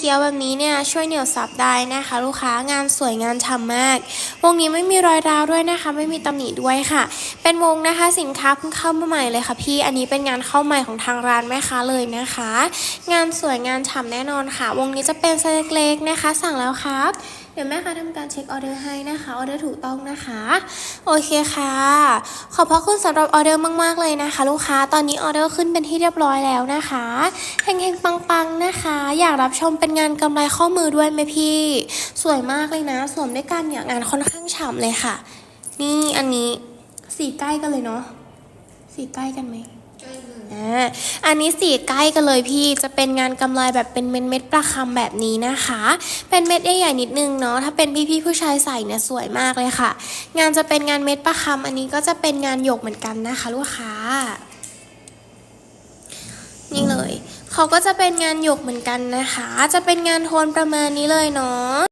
ขียวแบบนี้เนี่ยช่วยเหนียวซับได้นะคะ ลูกค้างานสวยงานฉ่ำมาก วงนี้ไม่มีรอยร้าวด้วยนะคะ ไม่มีตำหนิด้วยค่ะ เป็นวงนะคะสินค้าเพิ่งเข้ามาใหม่เลยค่ะพี่อันนี้เป็นงานเข้าใหม่ของทางร้านแม่ค้าเลยนะคะ งานสวยงานฉ่ำแน่นอนค่ะ วงนี้จะเป็นไซส์เล็กๆนะคะ สั่งแล้วครับเดี๋ยวแม่ค้าทำการเช็คออเดอร์ให้นะคะออเดอร์ถูกต้องนะคะ โอเคค่ะ ขอบพระคุณสำหรับออเดอร์มากๆเลยนะคะ ลูกค้าตอนนี้ออเดอร์ขึ้นเป็นที่เรียบร้อยแล้วนะคะเฮงๆปังๆนะคะ อยากรับชมเป็นงานกำไรข้อมือด้วยไหมพี่ สวยมากเลยนะ สวมด้วยกันเนี่ยงานค่อนข้างฉ่ำเลยค่ะ นี่อันนี้สีใกล้กันเลยเนาะสีใกล้กันไหมอ่าอันนี้สีใกล้กันเลยพี่จะเป็นงานกำไรแบบเป็นเม็ดเม็ดประคำแบบนี้นะคะ เป็นเม็ดใหญ่ๆนิดนึงเนาะถ้าเป็นพี่ๆผู้ชายใส่เนี่ยสวยมากเลยค่ะ งานจะเป็นงานเม็ดประคำอันนี้ก็จะเป็นงานหยกเหมือนกันนะคะ ลูกค้า เขาก็จะเป็นงานหยกเหมือนกันนะคะ จะเป็นงานโทนประมาณนี้เลยเนาะ